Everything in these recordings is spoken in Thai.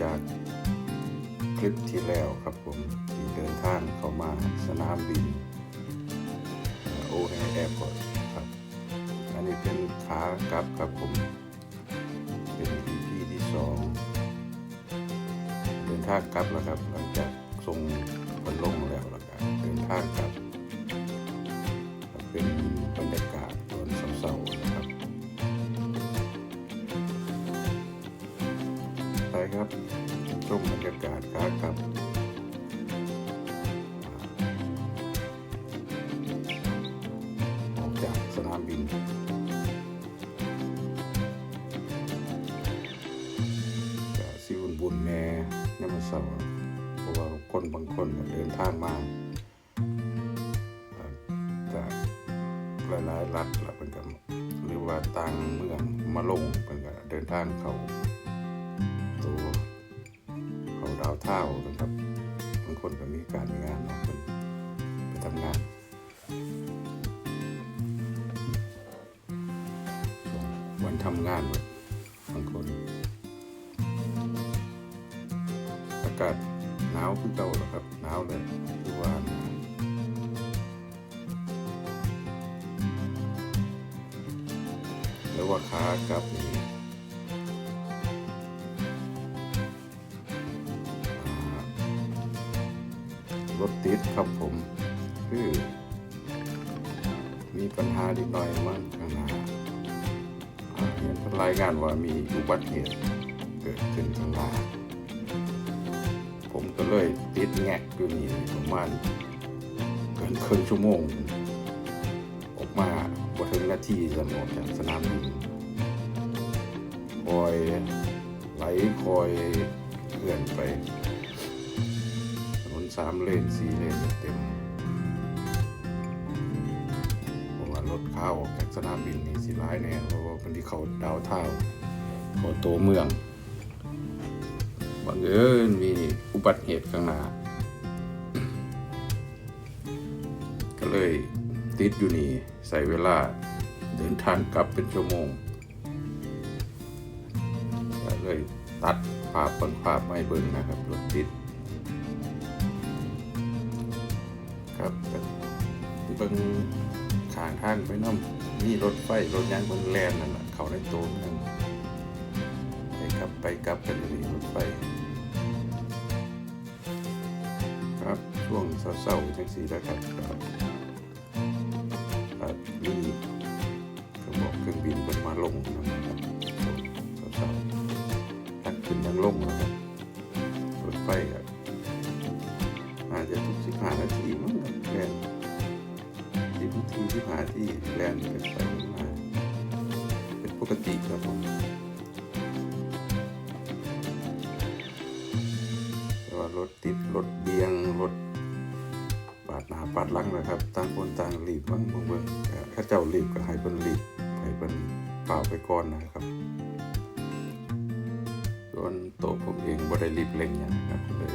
จากคลิปที่แล้วครับผมที่เดินทางเข้ามาสนามบินโอเฮแอร์พอร์ตครับ อันนี้เป็นขากลับครับผม เป็น EP ที่สองเดินทางกลับแล้วครับ หลังจากส่งคนลงแล้วแล้วก็เดินทางกลับ ยามมาเพราะว่าคนบางคนเดินทางมาจากหลายๆรัฐแล้วเป็นกันหรือว่าต่างเมืองมาลงเป็นกันเดินทางเขาตัวเขาดาวเท่านะครับบางคนก็มีการมีงานเนาะเพิ่นไปทำงานวันทำงานแบบากาศหนาวคือเก่าแล้วครับหนาวเลยคือว่าหนแล้วว่าขากลับนี่รถติดครับผม คือ มีปัญหาดิดหน่อยมั้งข้างหน้าอ่าเห็นรายงานว่ามีอุบัติเหตุเกิดขึ้นข้างหน้า ผมก็เลยติดแงกอยู่นี่ประมาณเกินครึ่งชั่วโมง ออกมาบถึงนาทีสมออกจากสนามบินคอยไหลคอยเคลื่อนไปถนนสามเลนสี่เลนเต็มเพราะว่ารถเข้าออกจากสนามบินนี่สิร้ายแน่เพราะว่าคนที่เขาดาวเท่าเขาตัวเมือง บังเอิญมีอุบัติเหตุข้างหน้า ก็เลยติดอยู่นี่ใส่เวลาเดินทางกลับเป็นชั่วโมงก็เลยตัดภาพบางภาพไม่เบิ่งนะครับรถติดครับเบิ่งขางทางไปน้ำมีรถไฟรถยางบนแลนนั่นแหละเขาในโตัวเมือง ไปกลับกันนี่รถไฟครับช่วงเศร้าๆจังสีแล้วครับ ปาดหน้าปาดลังนะครับ ต่างคนต่างรีบบ้างบางเบิ่งแต่ถ้าเจ้ารีบก็ให้เพิ่นรีบให้เพิ่นเปล่าไปก่อนนะครับส่วนโตวผมเองบ่ได้รีบเร่งหยังครับเลย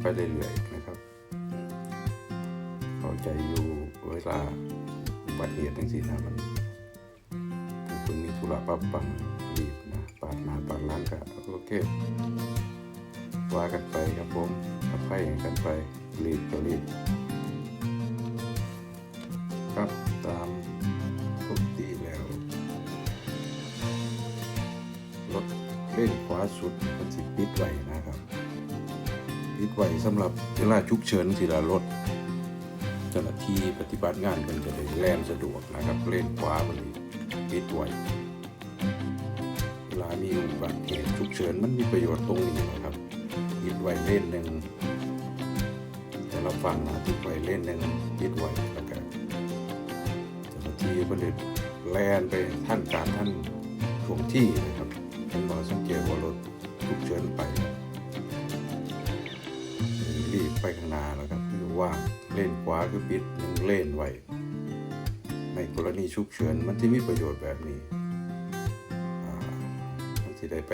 ไปเรื่อยๆนะครับ เข้าใจอยู่เวลาอุบัติเหตุจังซี่นะมันผู้เพิ่นมีธุระปั๊บปังรีบนะปาดหน้าปาดหลังก็โอเคว่ากันไปครับผม ไปกันไปรีบก็รีบครับตามปกติแล้ว รถเล่นขวาสุดมันสิปิดไว้นะครับ ปิดไว้สำหรับเวลาฉุกเฉินสิละรถเจ้าหน้าที่ปฏิบัติงานมันจะได้แล่นสะดวกนะครับ เล่นขวามันปิดไว้เวลามีอุบัติเหตุฉุกเฉินมันมีประโยชน์ตรงนี้นะครับยึดไว้เล่นหนึ่ง ราฟังนะยึดไวเล่นหนึ่งยึดไว้แล้วก็เจ้าหน้าที่ก็เลยแลนไปท่านการท่านถ่วงที่นะครับท่านบอกสังเกตว่ารถฉุกเฉินไปรีบไปข้างหน้าแล้วครับคือว่าเล่นขวาคือปิดหนึ่งเล่นไว้ในกรณีฉุกเฉินมันที่มีประโยชน์แบบนี้มันสิได้ไป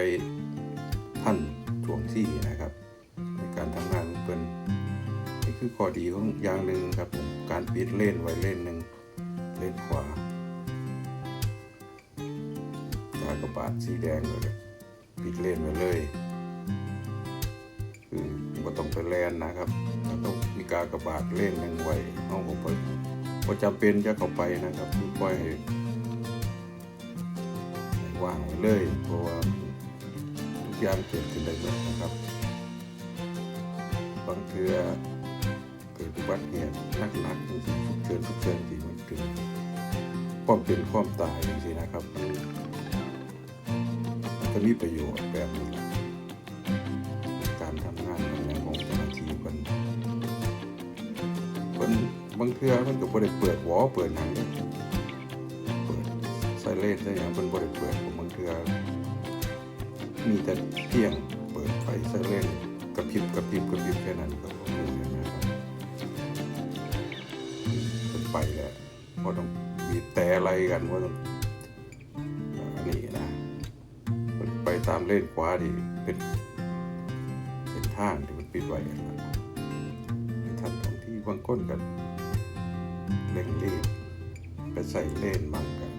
ท่านช่วงที่นะครับ ในการทำ คือข้อดีของอย่างหนึ่งครับผมการปิดเล่นไว้เล่นหนึ่งเล่นขวาตากระบาดสีแดงเลยปิดเล่นไว้เลยคือก็ต้องไปแลนนะครับเราต้องมีการกระบาดเล่นหนึ่งไว้เอาข้าไปพอจำเป็นจะเข้าไปนะครับคือปล่อยให้ว่างไว้เลยเพราะว่าทุกอย่างเกิดขึ้นได้หมดนะครับบางเทือ อุบัติเหตุหนักๆจริงๆทุกเชิญทุกเชิญที่มันถึงความเป็นความตายจริงๆนะครับมันมันก็มีประโยชน์แบบนี้การทำงานทำงานของเจ้าหน้าที่มันมันบางเทือมันก็บ่ได้เปิดหวอเปิดหนังเด้เปิดไซเลนใส่หยังมันบ่ได้เปิดผมบางเทือมีแต่เพียงเปิดไฟไซเลนกระพริบกระพริบกระพริบแค่นั้นก็ ไปแล้วเพราะต้องบีบแต่อะไรกันว่าต้องอันนี้นะมันไปตามเลนขวาดิเป็นเส้นทางที่มันปิดไว้นะในทันตรงที่บางก้นกันเร่งรีบไปใส่เล่นมั่งกัน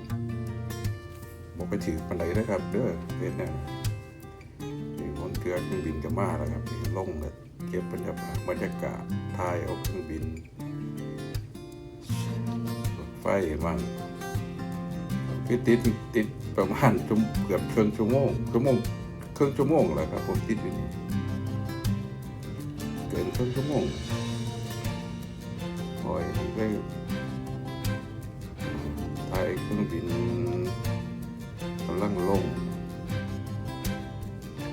บอกไปถือปันไดนะครับเด้อเลนนั่นนี่คนเกลือเครื่องบินก็มาแล้วครับนี่ลงเลยเก็บบรรยากาศบรรยากาศถ่ายเอาเครื่องบิน ไฟมั่งคือติดติดประมาณเกือบครึ่งชั่วโมงชั่วโมงครึ่งชั่วโมงแล้วครับผมติดอยู่นี่เกินครึ่งชั่วโมงโอ้ยได้ถ่ายเครื่องบินกำลังลง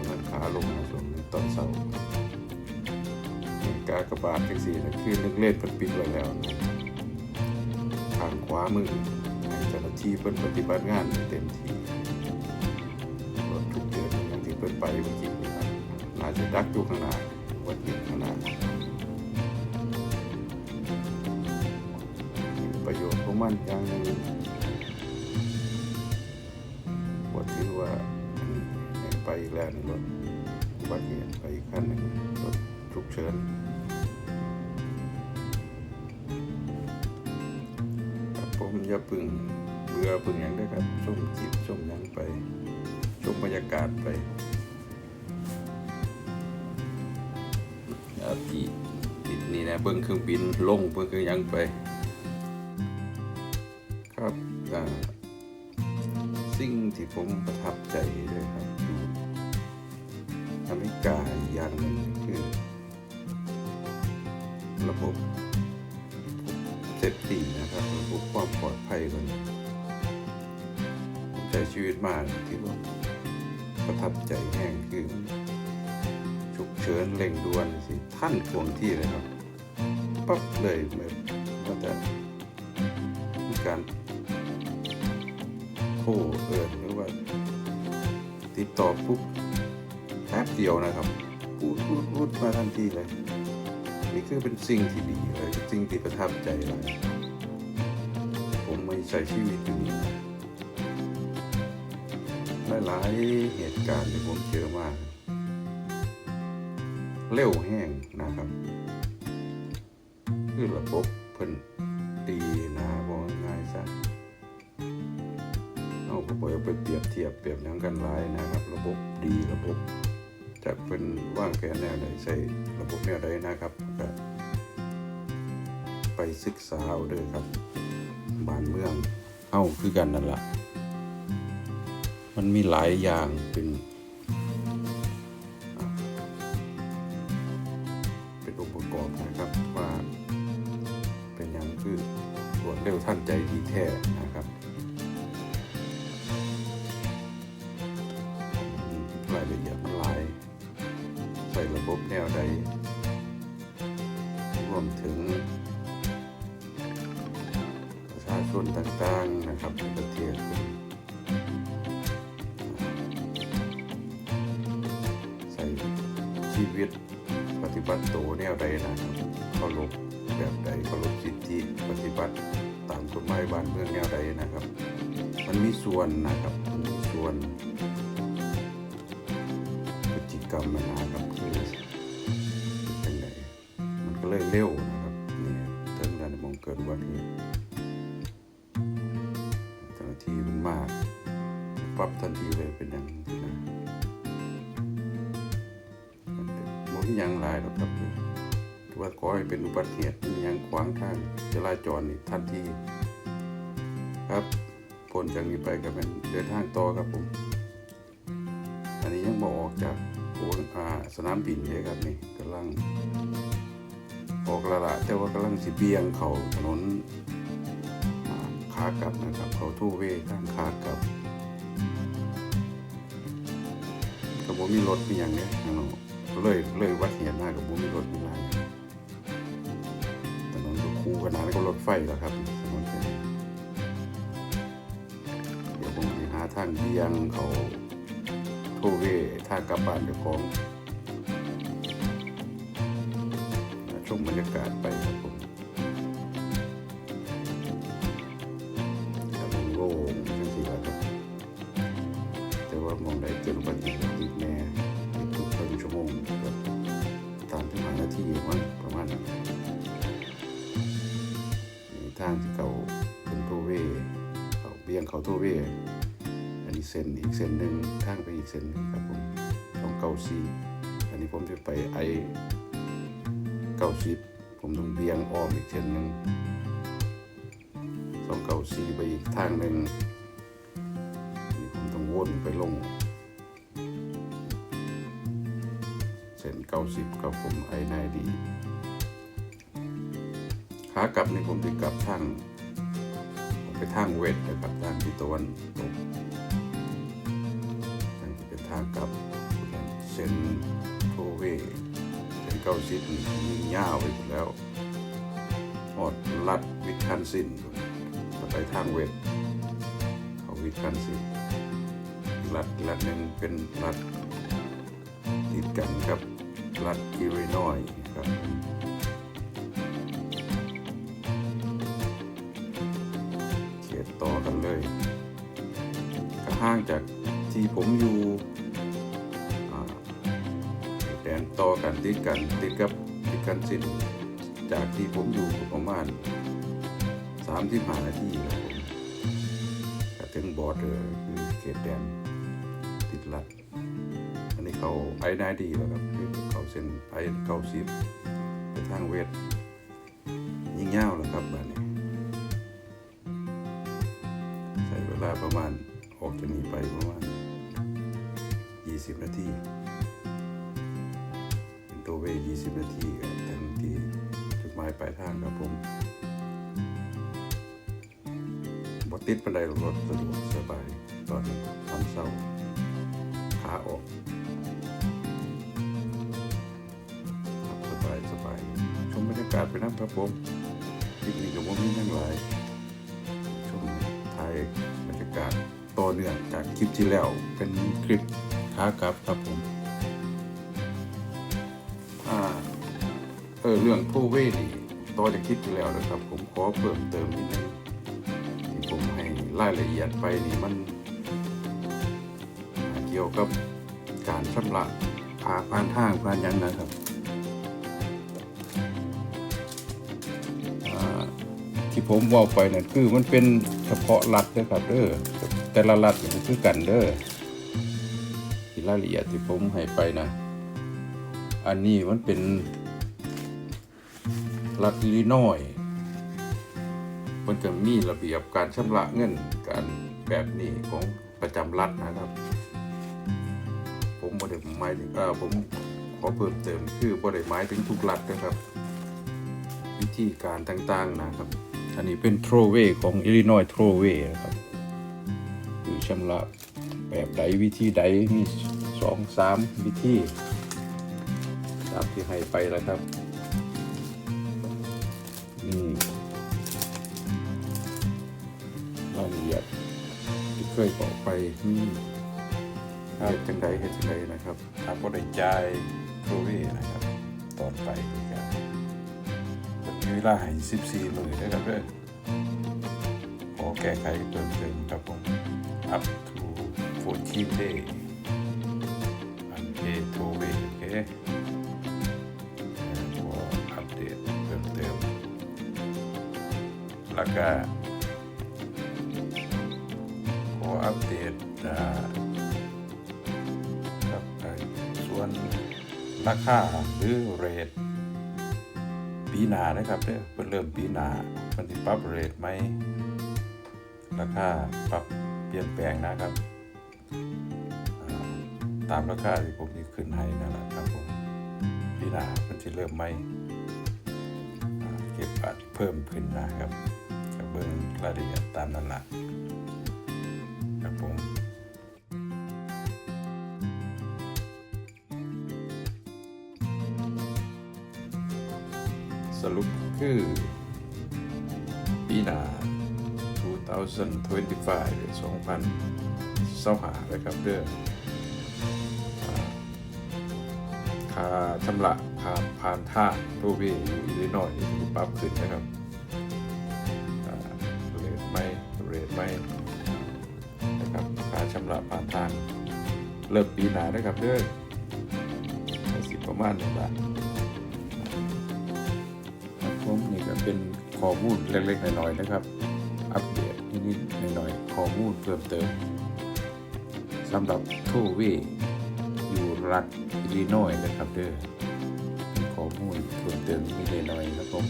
มันขาลงนะช่วงนี้ตอนเช้าการกระบาดแท็กซี่นะคือเล่นเล่นเพิ่นปิดไว้แล้วนะ ขวามือให้เจ้าหน้าที่เพิ่นปฏิบัติงานเต็มที่รถทุกเดือนอย่างที่เพิ่นไปเมื่อกี้นี่ครับน่าจะดักอยู่ข้างหน้าวัดอยู่ข้างหน้าประโยชน์ของมันอย่างหนึงว่าถือว่าไปอีกแล้วในรถอุบัติเหตุไปอีกคันหนึ่งรถฉุกเฉิน อย่าปึงเบื่อปึงอย่างได้ครับชมจิตชมยังไปชมบรรยากาศไปครับที่ติดนี่นะเบิ้งเครื่องบินลงเบิ้งเครื่องยังไป ครับสิ่งที่ผมประทับใจเลยครับคืออเมริกาอย่างหนึ่งคือ ระบบ เซฟตี้นะครับระบบความปลอดภัยมันใช้ชีวิตมาที่ว่าประทับใจแห้งคือฉุกเฉินเร่งด่วนสิท่านคงที่เลยครับปั๊บเลยแบบว่าแต่มีการโทรเอินหรือว่า ติดต่อปุ๊บแป๊บเดียวนะครับพูดพูดพูดมาทันทีเลย นี่คือเป็นสิ่งที่ดีเลยสิ่งที่ประทับใจเลยผมไม่ใช้ชีวิตอยู่นี่หลายๆเหตุการณ์ที่ผมเจอมาเร็วแห้งนะครับคือระบบเพิ่นดีนะบอกง่ายซะเอาก็ปล่อยเอาไปเปรียบเทียบเปรียบยังกันหลายนะครับ ระบบดีระบบจะเป็นว่างแผนแนวใดใส่ระบบแนวใดนะครับ ศึกษาเอาเด้อครับบ้านเมืองเอ้าคือกันนั่นละมันมีหลายอย่างเป็นเป็นองค์ประกอบนะครับว่า เป็นอย่างคือรวดเร็วทันใจดีแท้ ชีวิตปฏิบัติตัวแนวใดนะครับเคารพแบบใดเคารพสิทธิปฏิบัติตามกฎหมายบ้านเมืองแนวใดนะครับ มันมีส่วนนะครับส่วนพฤติกรรมนะ โมที่ยังหลายหรอกครับนี่ถือว่าขอให้เป็นอุบัติเหตุที่ยังขวางทางจราจรนี่ทันทีครับพ้นจากนี้ไปก็เป็นเดินทางต่อครับผม อันนี้ยังบอกออกจากโอนอาสนามบินเลยครับนี่กำลังออกละละแต่ว่ากำลังสิเบียงเขาถนนขากลับนะครับ เขาทู่เวทางขากลับกับมมีรถมีอย่างเนี้ยนะเนาะ เลยเลยวัดเหียนมากกับบุ้มีรถมีลายถนนก็คู่ขนาดนั้นก็รถไฟแล้วครับถนนเส้นนี้เดี๋ยวผมจะหาทางเบียงเขาทู่เวทางกลับบ้านเจ้าของชมบรรยากาศไป ทางที่เขาเป็นโทเวเขาเบี่ยงเขาโทเวอันนี้เส้นอีกเส้นหนึ่งทางไปอีกเส้นหนึ่งครับผมสองเก้าสี่อันนี้ผมจะไปไอเก้าสิบผมต้องเบี่ยงอ้อมอีกเส้นหนึ่งสองเก้าสี่ไปอีกทางหนึ่งนี่ผมต้องวนไปลงเส้นเก้าสิบกับผมไอ้นายดีากลับนี่ผมจะกลับทางผมไปทางเวทนะครับทางทิศตะวันตกทางที่เป็นทางกลับเส้นโทเวเป็นเก้าสิบนี่ยิงาวไปหมดแล้วอดลัดวิทคันสินไปทางเวทเขาวิทคันสินลัดลัดหนึ่งเป็นลัดติดกันครับลัดกิรินอยครับ ห่างจากที่ผมอยู่แดนต่อกันติดกันติดกับติดกันสิ้นจากที่ผมอยู่ประมาณสามที่ผ่านนาทีครับผมกถึงบอร์เดอร์คือเขตแดนติดลัดอันนี้เขาไอ้นายดีแล้วครับเขาเส้นไอ้เก้าสิบไปทางเวท ตัวเวยี่สิบนาทีกับทันทีจุดหมายปลายทางครับผมบติดปันไดรอกรถสะดวกสบายตอนทำเศร้าขาออกครับสบายสบายชมบรรยากาศไปนะครับผมคลิปนี้กับผมมีทั้งหลายชมถ่ายบรรยากาศต่อเนื่องจากคลิปที่แล้วเป็นคลิปขากลับครับผม เรื่องโทเวนี่ต่อจากคลิปที่แล้วนะครับ ผมขอเพิ่มเติมนิดนึงที่ผมให้รายละเอียดไปนี่มัน เกี่ยวกับการชำระค่าผ่านทางผ่านยังนะครับที่ผมว่าไปนั่นคือมันเป็นเฉพาะรัฐเด้อครับเด้อแต่ละรัฐมันคือกันเด้อที่รายละเอียดที่ผมให้ไปนะ อันนี้มันเป็น รัฐอิลลินอยมันจะมีระเบียบการชำระเงินการแบบนี้ของประจำรัฐนะครับ ผมบ่ได้หมายถึงเอ่อผมขอเพิ่มเติมคือบ่ได้หมายถึงทุกรัฐนะครับ วิธีการต่างๆนะครับ อันนี้เป็นโทรเวของอิลลินอยโทรเวนะครับคือชำระแบบใดวิธีใดมีสองสามวิธีตามที่ให้ไปแล้วครับ ที่เคยบอกไปนี่เหตุจังใดเหตุจังใดนะครับทางบริจายโทรเวนะครับ ตอนไปคือกันมีเวลาให้14มือด้วยครับเด้อขอแก้ไขเพิ่มเติมครับผม up to 14 day unpaid to way โอเคขออัปเดตเพิ่มเติมแล้วก็ นราคาหรือเรทปีหนานะครับเด้อเพิ่นเริ่มปีหนามันสิปรับเรทไหมราคาปรับเปลี่ยนแปลงนะครับ ตามราคาที่ผมที่ขึ้นให้นั่นแหละครับผมปีหนามันสิเริ่มไหมเก็บบัตรเพิ่มขึ้นนะครับก็เบิ่งรายละเอียดตามนั้นละ สรุปคือปีหน้า2025 2025นะครับเด้ออ่าค่าชำระค่าผ่านทางตัวเวอยู่อีกน้อยมีปรับขึ้นนะครับเรทไม่เรทไม่นะครับค่าชำระผ่านทางเริ่มปีหน้านะครับเด้องสิประมาณหนี้ละครั เป็นข้อมูลเล็กๆน้อยๆนะครับ อัปเดตนิดๆหน่อยๆข้อมูลเพิ่มเติมสำหรับทูวีอยู่รัฐอิลลินอยส์นะครับเด้อข้อมูลเพิ่มเติมนิดๆหน่อยๆครับผม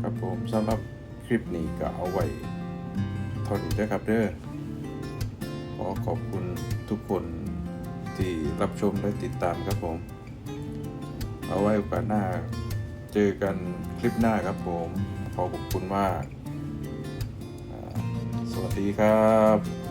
ครับผมสำหรับคลิปนี้ก็เอาไว้ เท่านี้วยครับเด้อขอขอบคุณทุกคนที่รับชมและติดตามครับผม เอาไว้โอกาสหน้าเจอกันคลิปหน้าครับผม ขอขอบคุณมากอ่าสวัสดีครับ